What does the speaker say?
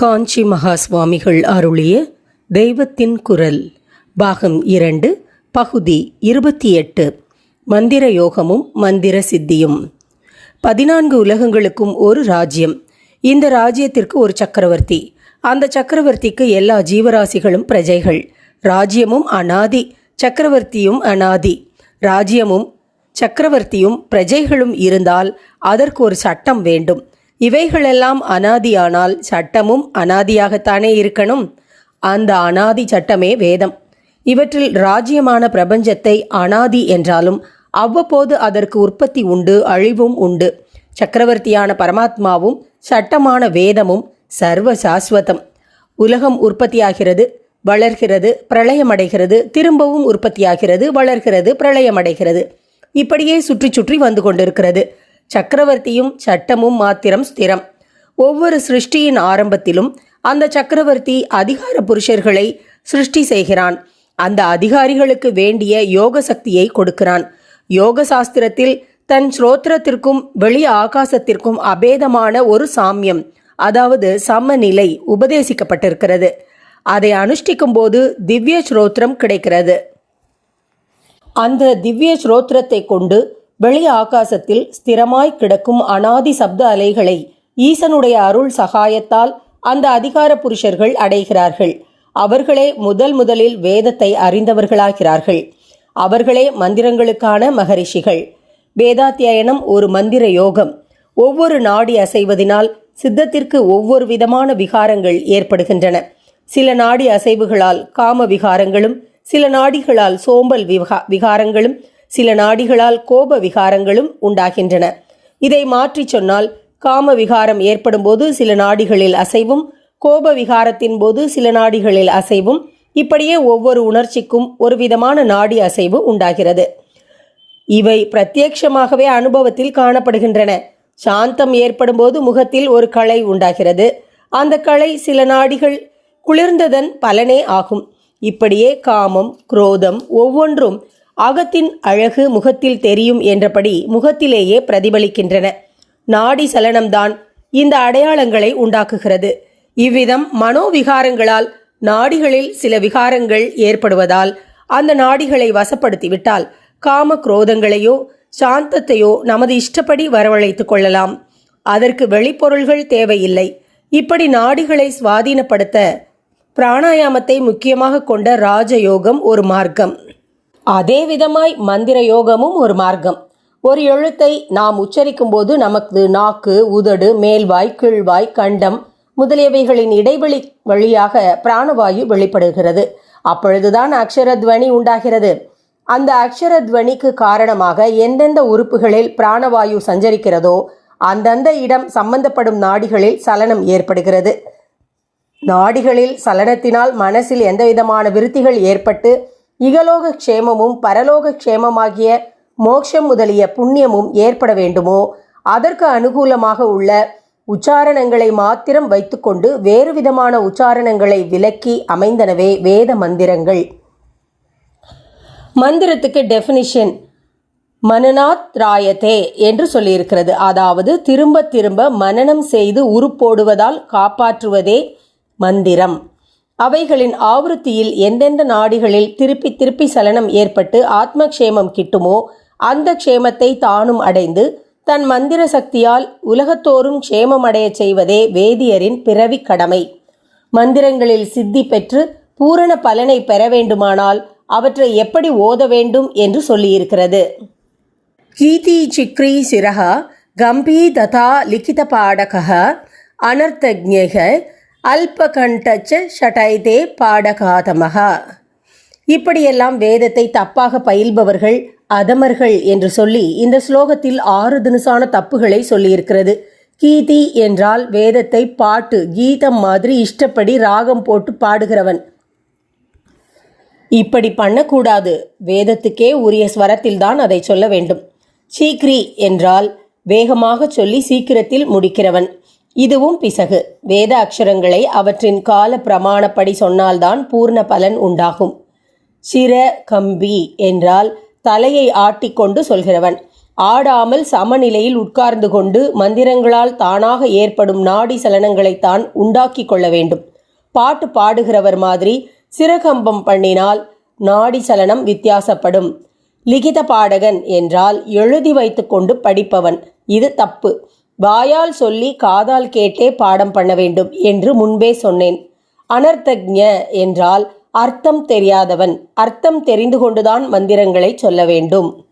காஞ்சி மகா சுவாமிகள் அருளிய தெய்வத்தின் குரல் பாகம் இரண்டு பகுதி இருபத்தி எட்டு மந்திர யோகமும் மந்திர சித்தியும். பதினான்கு உலகங்களுக்கும் ஒரு ராஜ்யம். இந்த ராஜ்யத்திற்கு ஒரு சக்கரவர்த்தி. அந்த சக்கரவர்த்திக்கு எல்லா ஜீவராசிகளும் பிரஜைகள். ராஜ்யமும் அனாதி சக்கரவர்த்தியும் அனாதி. ராஜ்யமும் சக்கரவர்த்தியும் பிரஜைகளும் இருந்தால் அதற்கு ஒரு சட்டம் வேண்டும். இவைகளெல்லாம் அனாதியானால் சட்டமும் அனாதியாகத்தானே இருக்கணும். அந்த அனாதி சட்டமே வேதம். இவற்றில் ராஜ்யமான பிரபஞ்சத்தை அனாதி என்றாலும் அவ்வப்போது அதற்கு உற்பத்தி உண்டு அழிவும் உண்டு. சக்கரவர்த்தியான பரமாத்மாவும் சட்டமான வேதமும் சர்வ சாஸ்வதம் உலகம் உற்பத்தியாகிறது வளர்கிறது பிரளயமடைகிறது திரும்பவும் உற்பத்தியாகிறது வளர்கிறது பிரளயமடைகிறது. இப்படியே சுற்றி சுற்றி வந்து கொண்டிருக்கிறது. சக்கரவர்த்தியும் சட்டமும் மாத்திரம் ஸ்திரம். ஒவ்வொரு சிருஷ்டியின் ஆரம்பத்திலும் அந்த சக்கரவர்த்தி அதிகார புருஷர்களை சிருஷ்டி செய்கிறான். அந்த அதிகாரிகளுக்கு வேண்டிய யோக சக்தியை கொடுக்கிறான். யோக சாஸ்திரத்தில் தன் ஸ்ரோத்திரத்திற்கும் வெளி ஆகாசத்திற்கும் அபேதமான ஒரு சாமியம் அதாவது சமநிலை உபதேசிக்கப்பட்டிருக்கிறது. அதை அனுஷ்டிக்கும் போது திவ்ய ஸ்ரோத்திரம் கிடைக்கிறது. அந்த திவ்ய ஸ்ரோத்திரத்தை கொண்டு வெளி ஆகாசத்தில் ஸ்திரமாய் கிடக்கும் அனாதி சப்த அலைகளை ஈசனுடைய அருள் சகாயத்தால் அந்த அதிகார புருஷர்கள் அடைகிறார்கள். அவர்களே முதல் முதலில் வேதத்தை அறிந்தவர்களாகிறார்கள். அவர்களே மந்திரங்களுக்கான மகரிஷிகள். வேதாத்தியனம் ஒரு மந்திர யோகம். ஒவ்வொரு நாடி அசைவதினால் சித்தத்திற்கு ஒவ்வொரு விதமான விகாரங்கள் ஏற்படுகின்றன. சில நாடி அசைவுகளால் காம விகாரங்களும் சில நாடிகளால் சோம்பல் விகா விகாரங்களும் சில நாடிகளால் கோப விகாரங்களும் உண்டாகின்றன. இதை மாற்றிச் சொன்னால் காம விகாரம் ஏற்படும் போது சில நாடிகளில் அசைவும் கோப விகாரத்தின் போது சில நாடிகளில் அசைவும் இப்படியே ஒவ்வொரு உணர்ச்சிக்கும் ஒரு விதமான நாடி அசைவு உண்டாகிறது. இவை பிரத்யட்சமாகவே அனுபவத்தில் காணப்படுகின்றன. சாந்தம் ஏற்படும் போது முகத்தில் ஒரு களை உண்டாகிறது. அந்த களை சில நாடிகள் குளிர்ந்ததன் பலனே ஆகும். இப்படியே காமம் குரோதம் ஒவ்வொன்றும் அகத்தின் அழகு முகத்தில் தெரியும் என்றபடி முகத்திலேயே பிரதிபலிக்கின்றன. நாடி சலனம்தான் இந்த அடையாளங்களை உண்டாக்குகிறது. இவ்விதம் மனோவிகாரங்களால் நாடிகளில் சில விகாரங்கள் ஏற்படுவதால் அந்த நாடிகளை வசப்படுத்திவிட்டால் காம குரோதங்களையோ சாந்தத்தையோ நமது இஷ்டப்படி வரவழைத்துக் கொள்ளலாம். அதற்கு வெளிப்பொருள்கள் தேவையில்லை. இப்படி நாடிகளை சுவாதீனப்படுத்த பிராணாயாமத்தை முக்கியமாக கொண்ட ராஜயோகம் ஒரு மார்க்கம். அதே விதமாய் மந்திர யோகமும் ஒரு மார்க்கம். ஒரு எழுத்தை நாம் உச்சரிக்கும் போது நமக்கு நாக்கு உதடு மேல்வாய் கீழ்வாய் கண்டம் முதலியவைகளின் இடைவெளி வழியாக பிராணவாயு வெளிப்படுகிறது. அப்பொழுதுதான் அக்ஷரத்வனி உண்டாகிறது. அந்த அக்ஷரத்வனிக்கு காரணமாக எந்தெந்த உறுப்புகளில் பிராணவாயு சஞ்சரிக்கிறதோ அந்தந்த இடம் சம்பந்தப்படும் நாடிகளில் சலனம் ஏற்படுகிறது. நாடிகளில் சலனத்தினால் மனசில் எந்தவிதமான விருத்திகள் ஏற்பட்டு இகலோக க்ஷேமமும் பரலோக க்ஷேமமாகிய மோட்சம் முதலிய புண்ணியமும் ஏற்பட வேண்டுமோ? அதற்கு அனுகூலமாக உள்ள உச்சாரணங்களை மாத்திரம் வைத்துக்கொண்டு வேறு விதமான உச்சாரணங்களை விலக்கி அமைந்தனவே வேத மந்திரங்கள். மந்திரத்துக்கு டெஃபினிஷன் மனநாத் ராயத்தே என்று சொல்லியிருக்கிறது. அதாவது திரும்ப திரும்ப மனனம் செய்து உருப்போடுவதால் காப்பாற்றுவதே மந்திரம். அவைகளின் ஆவருத்தியில் எந்தெந்த நாடிகளில் திருப்பி திருப்பி சலனம் ஏற்பட்டு ஆத்மக்ஷேமம் கிட்டுமோ அந்த க்ஷேமத்தை தானும் அடைந்து தன் மந்திர சக்தியால் உலகத்தோறும் க்ஷேமம் அடையச் செய்வதே வேதியரின் பிறவி கடமை. மந்திரங்களில் சித்தி பெற்று பூரண பலனை பெற வேண்டுமானால் அவற்றை எப்படி ஓத வேண்டும் என்று சொல்லியிருக்கிறது. கீதி சிக்ரி சிரக கம்பீ ததா லிகித பாடக அனர்த்தஜக அல்பகண்டச்ச ஷடைதே பாடகாதமக இப்படியெல்லாம் வேதத்தை தப்பாக பயில்பவர்கள் அதமர்கள் என்று சொல்லி இந்த ஸ்லோகத்தில் ஆறு தினசான தப்புகளை சொல்லியிருக்கிறது. கீதி என்றால் வேதத்தை பாட்டு கீதம் மாதிரி இஷ்டப்படி ராகம் போட்டு பாடுகிறவன். இப்படி பண்ணக்கூடாது. வேதத்துக்கே உரிய ஸ்வரத்தில்தான் அதை சொல்ல வேண்டும். சீக்ரி என்றால் வேகமாக சொல்லி சீக்கிரத்தில் முடிக்கிறவன். இதுவும் பிசகு. வேத அக்ஷரங்களை அவற்றின் கால பிரமாணப்படி சொன்னால்தான் பூர்ண பலன் உண்டாகும். சிர கம்பி என்றால் தலையை ஆட்டிக்கொண்டு சொல்கிறவன். ஆடாமல் சமநிலையில் உட்கார்ந்து கொண்டு மந்திரங்களால் தானாக ஏற்படும் நாடி சலனங்களைத்தான் உண்டாக்கி கொள்ள வேண்டும். பாட்டு பாடுகிறவர் மாதிரி சிறகம்பம் பண்ணினால் நாடி சலனம் வித்தியாசப்படும். லிகித பாடகன் என்றால் எழுதி வைத்துக்கொண்டு படிப்பவன். இது தப்பு. வாயால் சொல்லி காதால் கேட்டே பாடம் பண்ண வேண்டும் என்று முன்பே சொன்னேன். அனர்த்தஜ்ஞ என்றால் அர்த்தம் தெரியாதவன். அர்த்தம் தெரிந்து கொண்டுதான் மந்திரங்களை சொல்ல வேண்டும்.